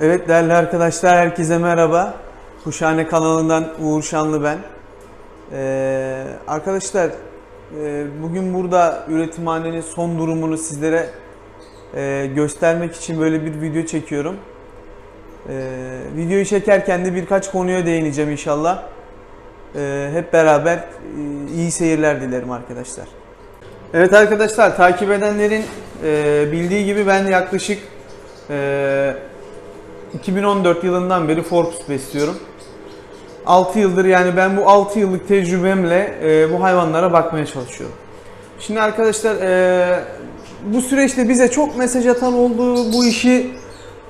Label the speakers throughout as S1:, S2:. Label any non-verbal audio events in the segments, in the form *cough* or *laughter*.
S1: Evet değerli arkadaşlar herkese merhaba. Kuşhane kanalından Uğur Şanlı ben. Ee, arkadaşlar e, bugün burada üretimhanenin son durumunu sizlere e, göstermek için böyle bir video çekiyorum. Ee, videoyu çekerken de birkaç konuya değineceğim inşallah. Ee, hep beraber e, iyi seyirler dilerim arkadaşlar. Evet arkadaşlar takip edenlerin e, bildiği gibi ben yaklaşık e, 2014 yılından beri Forbes besliyorum. 6 yıldır yani ben bu 6 yıllık tecrübemle e, bu hayvanlara bakmaya çalışıyorum. Şimdi arkadaşlar e, bu süreçte bize çok mesaj atan oldu, bu işi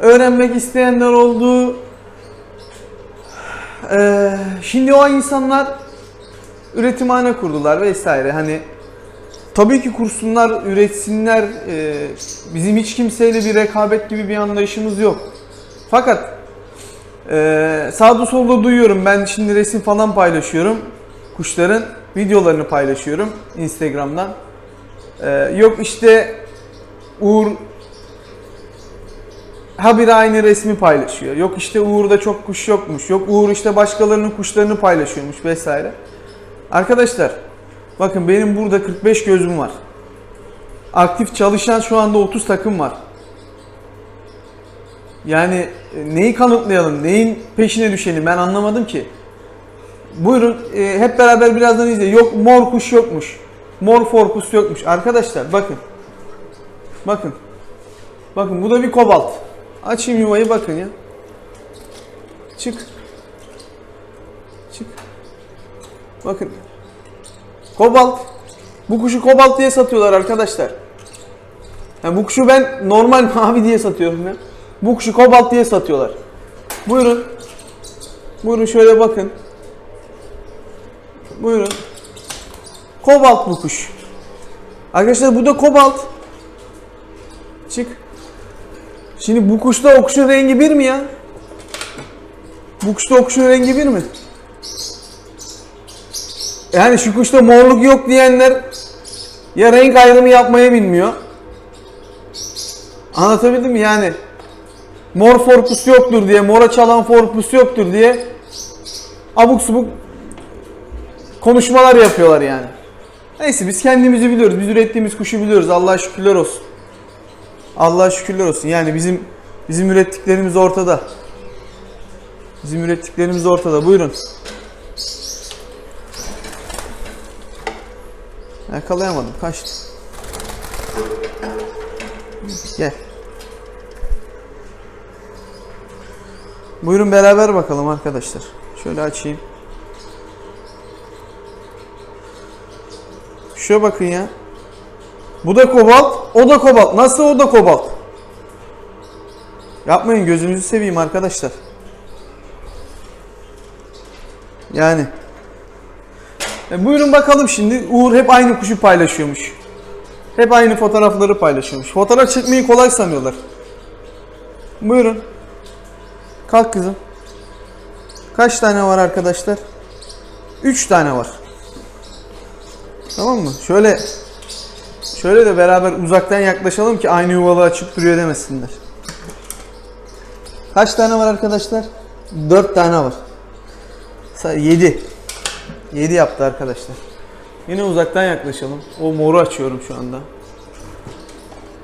S1: öğrenmek isteyenler oldu. E, şimdi o insanlar üretimhane kurdular vesaire. Hani tabii ki kursunlar, üretsinler. E, bizim hiç kimseyle bir rekabet gibi bir anlayışımız yok. Fakat e, sağda solda duyuyorum. Ben şimdi resim falan paylaşıyorum. Kuşların videolarını paylaşıyorum Instagram'dan. E, yok işte Uğur habire aynı resmi paylaşıyor. Yok işte Uğur'da çok kuş yokmuş. Yok Uğur işte başkalarının kuşlarını paylaşıyormuş vesaire. Arkadaşlar bakın benim burada 45 gözüm var. Aktif çalışan şu anda 30 takım var. Yani e, neyi kanıtlayalım, neyin peşine düşelim ben anlamadım ki. Buyurun e, hep beraber birazdan izleyin. Yok mor kuş yokmuş. Mor forkus yokmuş. Arkadaşlar bakın. Bakın. Bakın bu da bir kobalt. Açayım yuvayı bakın ya. Çık. Çık. Bakın. Kobalt. Bu kuşu kobalt diye satıyorlar arkadaşlar. Yani bu kuşu ben normal *laughs* mavi diye satıyorum ya. Bu kuşu kobalt diye satıyorlar. Buyurun. Buyurun şöyle bakın. Buyurun. Kobalt bu kuş. Arkadaşlar bu da kobalt. Çık. Şimdi bu kuşta o kuşun rengi bir mi ya? Bu kuşta o kuşun rengi bir mi? Yani şu kuşta morluk yok diyenler ya renk ayrımı yapmayı bilmiyor. Anlatabildim mi yani? Mor forpus yoktur diye, mora çalan forpus yoktur diye abuk subuk konuşmalar yapıyorlar yani. Neyse biz kendimizi biliyoruz. Biz ürettiğimiz kuşu biliyoruz. Allah'a şükürler olsun. Allah'a şükürler olsun. Yani bizim bizim ürettiklerimiz ortada. Bizim ürettiklerimiz ortada. Buyurun. Yakalayamadım. Kaçtı. Gel. Buyurun beraber bakalım arkadaşlar. Şöyle açayım. Şuna bakın ya. Bu da kobalt, o da kobalt. Nasıl o da kobalt? Yapmayın gözünüzü seveyim arkadaşlar. Yani. E buyurun bakalım şimdi. Uğur hep aynı kuşu paylaşıyormuş. Hep aynı fotoğrafları paylaşıyormuş. Fotoğraf çekmeyi kolay sanıyorlar. Buyurun. Kalk kızım. Kaç tane var arkadaşlar? 3 tane var. Tamam mı? Şöyle şöyle de beraber uzaktan yaklaşalım ki aynı yuvalı açıp duruyor demesinler. Kaç tane var arkadaşlar? 4 tane var. 7. 7 yaptı arkadaşlar. Yine uzaktan yaklaşalım. O moru açıyorum şu anda.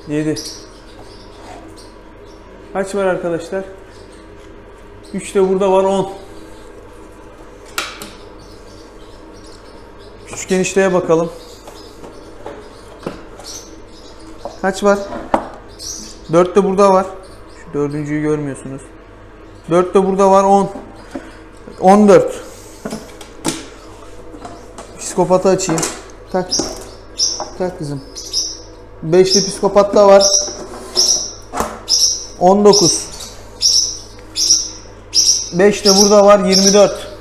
S1: 7. Kaç var arkadaşlar? 3 de burada var 10. Küçük genişliğe bakalım. Kaç var? 4 de burada var. Şu dördüncüyü görmüyorsunuz. 4 de burada var 10. 14. Psikopatı açayım. Tak. Tak kızım. 5'li psikopat da var. 19. 5 de burada var 24.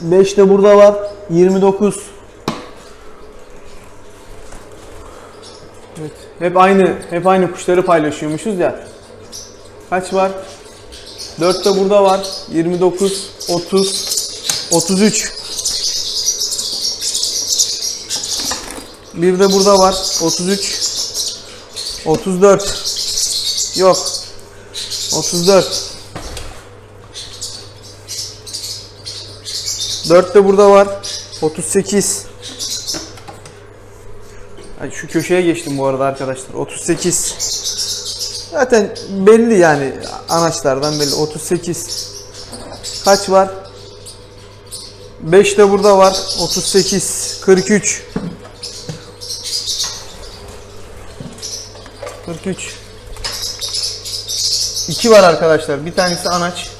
S1: Beş de burada var 29. Evet. Hep aynı hep aynı kuşları paylaşıyormuşuz ya. Kaç var? 4 de burada var 29 30 33. Bir de burada var 33 34 Yok. 34 4 de burada var. 38 Ay, Şu köşeye geçtim bu arada arkadaşlar. 38 Zaten belli yani anaçlardan belli. 38 Kaç var? 5 de burada var. 38 43 43 2 var arkadaşlar. Bir tanesi anaç.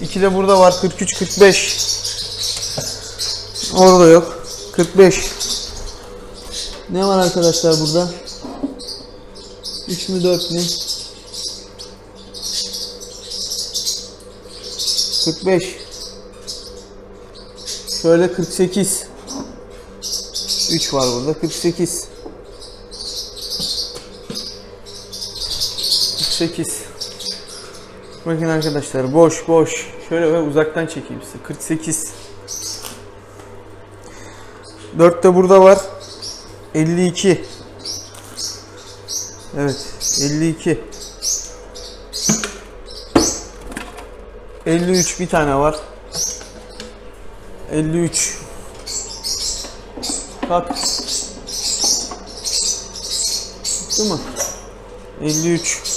S1: 2 de burada var. 43 45. Orada yok. 45. Ne var arkadaşlar burada? 3 mü 4 mü? 45. Şöyle 48. 3 var burada. 48. 48. Bakın arkadaşlar boş boş. Şöyle ben uzaktan çekeyim size. 48. 4 de burada var. 52. Evet. 52. 53 bir tane var. 53. Bak. Değil mi? 53.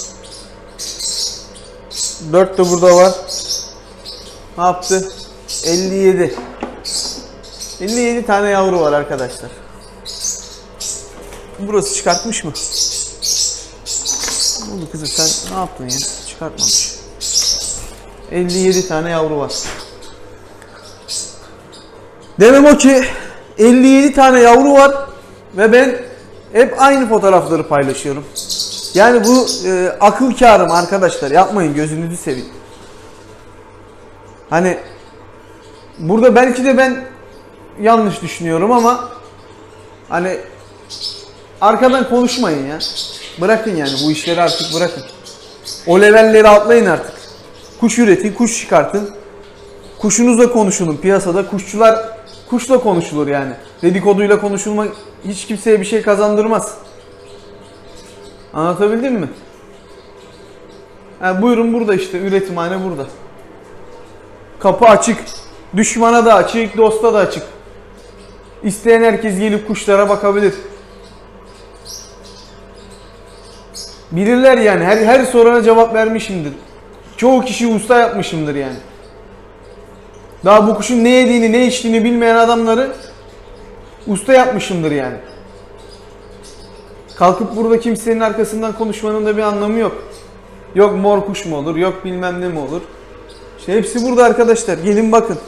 S1: 4 de burada var. Ne yaptı? 57. 57 tane yavru var arkadaşlar. Burası çıkartmış mı? Ne oldu kızım sen ne yaptın ya? Çıkartmamış. 57 tane yavru var. Demem o ki 57 tane yavru var ve ben hep aynı fotoğrafları paylaşıyorum. Yani bu e, akıl kârım arkadaşlar. Yapmayın gözünüzü seveyim. Hani burada belki de ben yanlış düşünüyorum ama hani arkadan konuşmayın ya. Bırakın yani bu işleri artık bırakın. O levelleri atlayın artık. Kuş üretin, kuş çıkartın. Kuşunuzla konuşulun. Piyasada kuşçular kuşla konuşulur yani. Dedikoduyla konuşulmak hiç kimseye bir şey kazandırmaz. Anlatabildim mi? Ha, buyurun burada işte üretimhane burada. Kapı açık. Düşmana da açık, dosta da açık. İsteyen herkes gelip kuşlara bakabilir. Bilirler yani her her soruna cevap vermişimdir. Çoğu kişi usta yapmışımdır yani. Daha bu kuşun ne yediğini, ne içtiğini bilmeyen adamları usta yapmışımdır yani. Kalkıp burada kimsenin arkasından konuşmanın da bir anlamı yok. Yok mor kuş mu olur, yok bilmem ne mi olur. İşte hepsi burada arkadaşlar. Gelin bakın.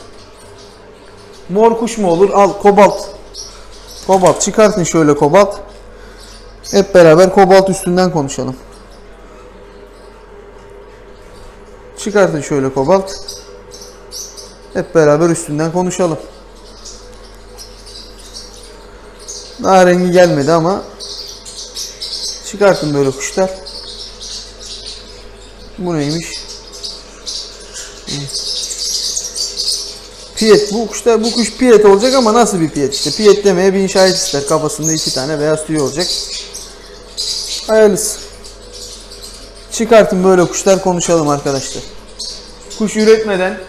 S1: Mor kuş mu olur? Al kobalt. Kobalt. Çıkartın şöyle kobalt. Hep beraber kobalt üstünden konuşalım. Çıkartın şöyle kobalt. Hep beraber üstünden konuşalım. Daha rengi gelmedi ama çıkartın böyle kuşlar. Bu neymiş? Piyet. Bu kuşlar bu kuş piyet olacak ama nasıl bir piyet işte. Piyet demeye bir inşaat ister. Kafasında iki tane beyaz tüy olacak. Hayırlısı. Çıkartın böyle kuşlar konuşalım arkadaşlar. Kuş üretmeden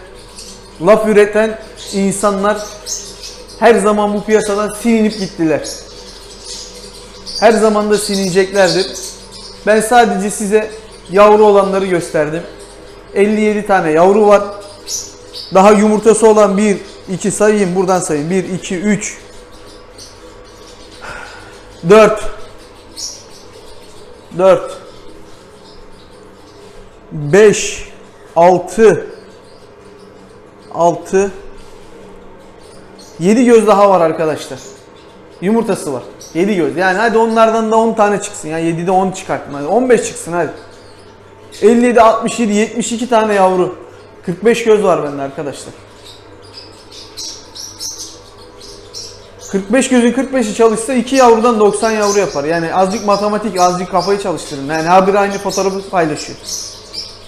S1: laf üreten insanlar her zaman bu piyasadan silinip gittiler. Her zaman da silineceklerdir. Ben sadece size yavru olanları gösterdim. 57 tane yavru var. Daha yumurtası olan 1, 2 sayayım buradan sayayım. 1, 2, 3, 4, 4, 5, 6, 6, 7 göz daha var arkadaşlar. Yumurtası var. 7 göz. Yani hadi onlardan da 10 tane çıksın. Yani 7'de 10 çıkartın. Hadi 15 çıksın hadi. 57, 67, 72 tane yavru. 45 göz var bende arkadaşlar. 45 gözün 45'i çalışsa 2 yavrudan 90 yavru yapar. Yani azıcık matematik, azıcık kafayı çalıştırın. Yani her biri aynı fotoğrafı paylaşıyor.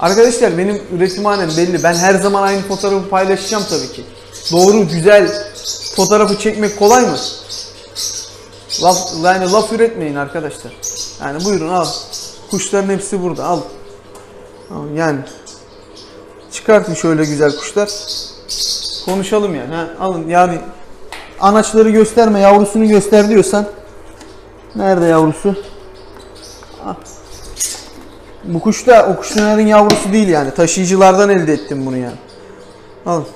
S1: Arkadaşlar benim üretimhanem belli. Ben her zaman aynı fotoğrafı paylaşacağım tabii ki. Doğru, güzel fotoğrafı çekmek kolay mı? Laf, yani laf üretmeyin arkadaşlar. Yani buyurun al. Kuşların hepsi burada al. Yani çıkartın şöyle güzel kuşlar. Konuşalım yani. Ha, alın yani anaçları gösterme yavrusunu göster diyorsan nerede yavrusu? Ah. Bu kuş da o kuşların yavrusu değil yani. Taşıyıcılardan elde ettim bunu yani. Alın.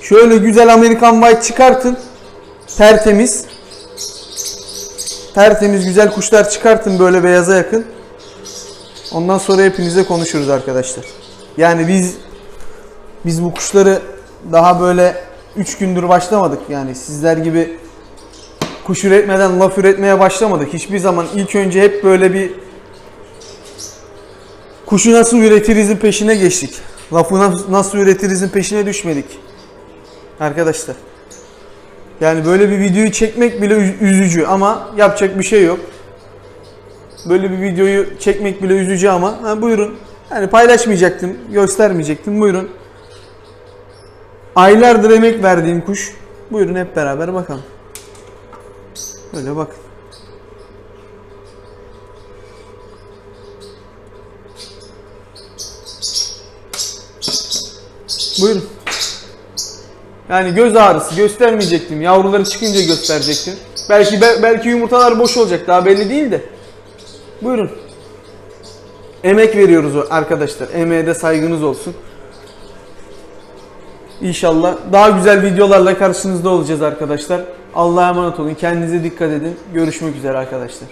S1: Şöyle güzel Amerikan White çıkartın. Tertemiz. Tertemiz güzel kuşlar çıkartın böyle beyaza yakın. Ondan sonra hepinize konuşuruz arkadaşlar. Yani biz biz bu kuşları daha böyle 3 gündür başlamadık yani sizler gibi kuş üretmeden laf üretmeye başlamadık. Hiçbir zaman ilk önce hep böyle bir kuşu nasıl üretirizin peşine geçtik. Lafı nas- nasıl üretirizin peşine düşmedik. Arkadaşlar. Yani böyle bir videoyu çekmek bile üz- üzücü ama yapacak bir şey yok. Böyle bir videoyu çekmek bile üzücü ama ha, buyurun. Yani paylaşmayacaktım, göstermeyecektim. Buyurun. Aylardır emek verdiğim kuş. Buyurun hep beraber bakalım. Böyle bakın. Buyurun. Yani göz ağrısı göstermeyecektim. Yavruları çıkınca gösterecektim. Belki be- belki yumurtalar boş olacak daha belli değil de. Buyurun. Emek veriyoruz arkadaşlar. Emeğe de saygınız olsun. İnşallah daha güzel videolarla karşınızda olacağız arkadaşlar. Allah'a emanet olun. Kendinize dikkat edin. Görüşmek üzere arkadaşlar.